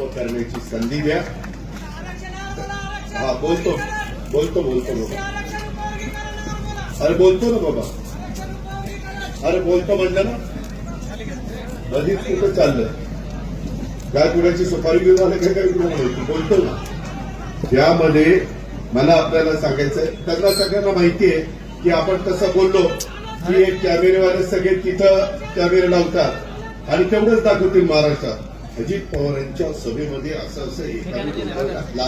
उभं करण्याची संधी द्या। हा बोलतो बोलतो बोलतो बाबा अरे बोलतो ना बाबा। अरे बोलतो म्हणलं ना। मधीच कुठं चाललं? काय कुणाची सुपारी घेऊन आलं काय काय कुठं माहिती? बोलतो ना। त्यामध्ये मला आपल्याला सांगायचंय त्यांना सगळ्यांना माहिती आहे की आपण तसं बोललो की एक कॅमेरेवाले सगळे तिथं कॅमेरे लावतात. आणि तेवढंच दाखवतील महाराष्ट्रात. अजित पवारांच्या सभेमध्ये असं असं एकाने घातला.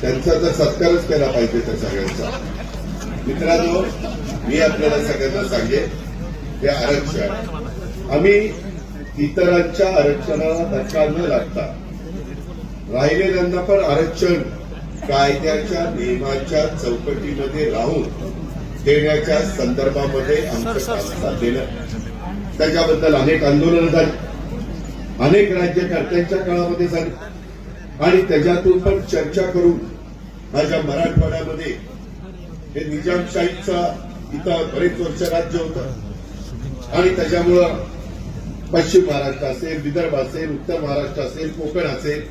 त्यांचा तर सत्कारच केला पाहिजे त्या सगळ्यांचा. मित्रांनो मी आपल्याला सगळ्यांना सांगेन हे आरक्षण. आम्ही इतरांच्या आरक्षणाला धक्का न लागता राहिलेल्यांना पण आरक्षण. कायद्याच्या नियमाच्या चौकटीमध्ये राहून देण्याच्या संदर्भामध्ये आमचं काम चाललेलं त्याच्याबद्दल अनेक आंदोलनं झाली. अनेक राज्यकर्त्यांच्या काळामध्ये झाली. आणि त्याच्यातून पण चर्चा करून माझ्या मराठवाड्यामध्ये हे निजामशाहीचा इथं बरेच वर्ष राज्य होतं. आणि त्याच्यामुळं पश्चिम महाराष्ट्र असेल विदर्भ असेल उत्तर महाराष्ट्र असेल कोकण असेल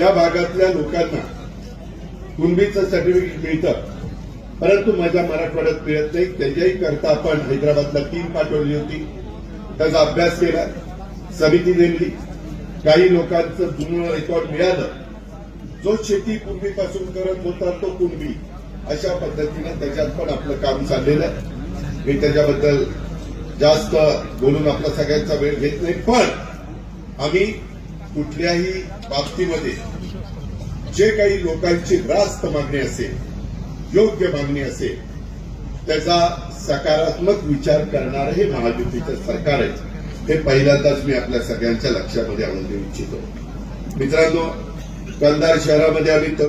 या भागातल्या लोकांना कुणबीचं सर्टिफिकेट मिळतं. परंतु माझ्या मराठवाड्यात मिळत नाही. त्याच्याही करता आपण हैदराबादला टीम पाठवली होती. त्याचा अभ्यास केला. समिती नेमली. काही लोकांचं जुनं रेकॉर्ड मिळालं. जो शेती पूर्वीपासून करत होता तो कुणबी. अशा पद्धतीनं त्याच्यात पण आपलं काम चाललेलं आहे. मी त्याच्याबद्दल जास्त बोलून आपला सगळ्यांचा वेळ घेत नाही पण आम्ही कुठल्याही बाबतीमध्ये जे काही लोकांची रास्त मागणी असेल योग्य मागणी असेल त्याचा सकारात्मक विचार करणारं हे महायुतीचं सरकार आहे. हे पहिल्यांदाच मी आपल्या सगळ्यांच्या लक्षामध्ये आणून देऊ इच्छितो. मित्रांनो कंधार शहरामध्ये आम्ही तर